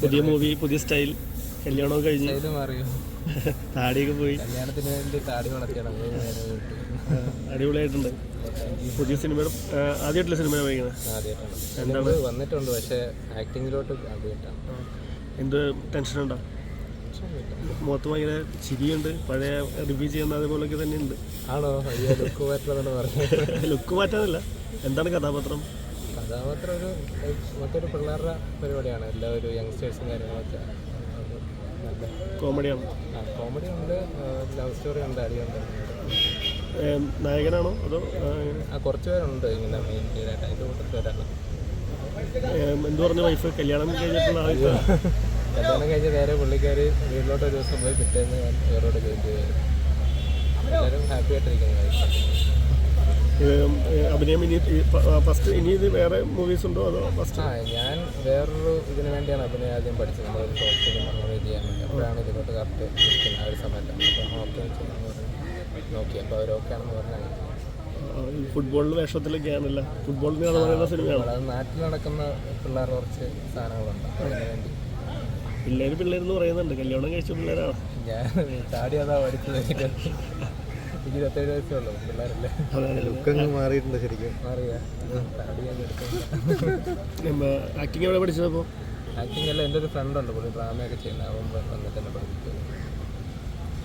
പുതിയ മൂവി പുതിയ സ്റ്റൈൽ കല്യാണമൊക്കെ കഴിഞ്ഞ്. താടിയൊക്കെ പോയി. കല്യാണത്തിന് വേണ്ടി താടി വളർത്തിയാണ് അടിപൊളിയായിട്ടുണ്ട്. പുതിയ സിനിമയുടെ ആ, ആദ്യമായിട്ടില്ല സിനിമ ആദ്യമായിട്ടാണ്. മുമ്പ് വന്നിട്ടുണ്ട് പക്ഷേ ആക്ടിങ്ങിലോട്ട് ആദ്യമായിട്ടാണ്. എന്ത് ടെൻഷനുണ്ടോ മുഖത്ത് ഭയങ്കര ചിരിയുണ്ട് പഴയ റിവ്യൂ ചെയ്യുന്ന അതുപോലൊക്കെ തന്നെ ഉണ്ട് ആണോ ലുക്ക് മാറ്റാന്നല്ല ലുക്ക് മാറ്റാനല്ല. എന്താണ് കഥാപാത്രം? കഥാപാത്രം ഒരു മറ്റൊരു പിള്ളേരുടെ പരിപാടിയാണ്. എല്ലാ ഒരു യങ്സ്റ്റേഴ്സും കാര്യങ്ങളൊക്കെ. അത് കോമഡിയാണ്. ആ കോമഡി ഉണ്ട് ലവ് സ്റ്റോറി ഉണ്ട് അടിയുണ്ട്. നായകനാണോ അതോ ആ, കുറച്ച് പേരുണ്ട്. ഇങ്ങനെ മെയിൻ ലീഡായിട്ട് അതിന്റെ കൂട്ടത്തിൽ ഒരാളാണ് എന്ത് പറഞ്ഞു വൈഫ്? കല്യാണം കഴിഞ്ഞിട്ടുള്ള ആൾക്ക് കല്യാണം കഴിഞ്ഞ നേരെ പുള്ളിക്കാർ വീട്ടിലോട്ട് ഒരു ദിവസം പോയി കിട്ടിയെന്ന് ഞാൻ വേറോട് ജോയിൻ എല്ലാവരും ഹാപ്പി ആയിട്ടിരിക്കുന്നു. അഭിനയം ഇനി ഫസ്റ്റ് ഇനി ഇത് വേറെ മൂവീസ് ഉണ്ടോ അതോ ഫസ്റ്റ് ആ ഞാൻ വേറൊരു ഇതിന് വേണ്ടിയാണ് അഭിനയം ആദ്യം പഠിച്ചത്. നമ്മളൊരു ഷോർട്ട് ഫിലിം അങ്ങനെ ചെയ്യാൻ വേണ്ടി അപ്പോഴാണ് ഇതിലോട്ട് കറക്റ്റ് ഇരിക്കുന്നത്. ആ ഒരു സമയത്ത്. അപ്പോൾ ഓക്കെ നോക്കി. അപ്പോൾ അവർ ഓക്കെ ആണെന്ന് പറഞ്ഞാൽ ഫുട്ബോളിൽ വേഷത്തിലൊക്കെയാണല്ല ഫുട്ബോളിന് പറയുന്ന സിനിമയാണ് അത് നാട്ടിൽ നടക്കുന്ന പിള്ളേർ കുറച്ച് സാധനങ്ങളുണ്ട്. അതിന് വേണ്ടി. പിള്ളേർ പിള്ളേരെന്ന് പറയുന്നുണ്ട്. കല്യാണം കഴിച്ച പിള്ളേരാണ്. ഞാൻ താടി അതാ പഠിച്ചത്. ഇരുപത്തേഴ് വയസ്സുള്ളൂ പിള്ളേരല്ലേ? ലുക്കങ്ങ് മാറിയിട്ടുണ്ട് ശരിക്കും. ആക്ടിങ് എവിടെ പഠിച്ചതപ്പോൾ ആക്ടിങ് അല്ല എന്റെ ഒരു ഫ്രണ്ട് ഉണ്ട് പുള്ളി ഡ്രാമയൊക്കെ ചെയ്യുന്ന അവൻ വന്നിട്ട് എന്നെ പഠിപ്പിച്ചു.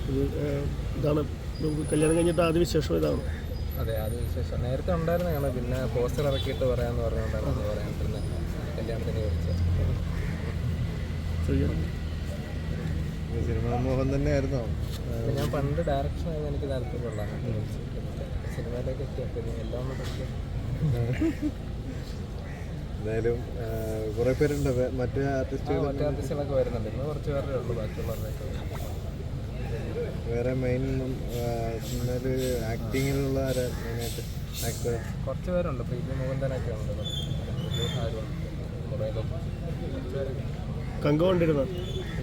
ഇത് ഇതാണ്. കല്യാണം കഴിഞ്ഞിട്ട് ആദ്യ വിശേഷം ഇതാണ്. അതെ അത് വിശേഷം. നേരത്തെ ഉണ്ടായിരുന്നതാണ് പിന്നെ പോസ്റ്റർ ഇറക്കിയിട്ട് പറയാമെന്ന് പറഞ്ഞുകൊണ്ടാണ് അത് പറയാണ്ടിരുന്നത് കല്യാണത്തിന് വിളിച്ചത്. സിനിമാ മോഹൻ തന്നെ ആയിരുന്നോ ഞാൻ പണ്ട് ഡയറക്ഷൻ ആയിരുന്നു എനിക്ക് താല്പര്യമുള്ളതാണ് സിനിമയിലേക്ക് എത്തിയപ്പോൾ എല്ലാം എന്തായാലും കുറെ പേരുണ്ട്. മറ്റേ ആർട്ടിസ്റ്റ് ആർട്ടിസ്റ്റുകൾ മറ്റേ ആർട്ടിസ്റ്റുകളൊക്കെ വരുന്നുണ്ട്. ഇന്ന് കുറച്ച് പേരുടെ ഉള്ളൂ ബാക്കിയുള്ളവരുടെയൊക്കെ വേറെ മെയിൻ സിനിമയിൽ ആക്ടിങ്ങിലുള്ള ആരാ മെയിനായിട്ട് ആക്ടർ കുറച്ച് പേരുണ്ട്. പ്രീതി മുകുന്ദനൊക്കെ ഉണ്ട്. ആരും കുറേ കുറച്ച് കങ്ക കൊണ്ടിരുന്ന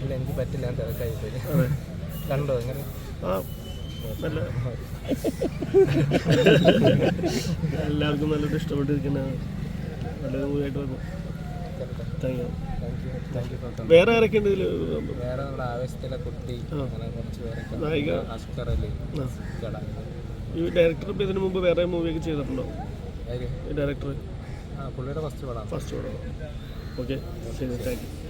ഇല്ല എനിക്ക് പറ്റില്ല ഞാൻ തിരക്കായി പോയി. കണ്ടോ എങ്ങനെ? ആ നല്ല എല്ലാവർക്കും നല്ലത് ഇഷ്ടപ്പെട്ടിരിക്കുന്ന നല്ല മൂവിയായിട്ട് വന്നു. താങ്ക് യു വേറെ ആരൊക്കെ ഉണ്ട് ഇതിൽ വേറെ നമ്മുടെ ആവേശത്തിലെ കുട്ടി അങ്ങനെ കുറച്ച് പേരൊക്കെ. അസ്കർ അലി ഈ ഡയറക്ടർ ഇപ്പം ഇതിനു മുമ്പ് വേറെ മൂവിയൊക്കെ ചെയ്തിട്ടുണ്ടോ? ഡയറക്ടർ പുള്ളിയുടെ ഫസ്റ്റ് പടം. ഫസ്റ്റ് പടം. ഓക്കെ ശരി thank you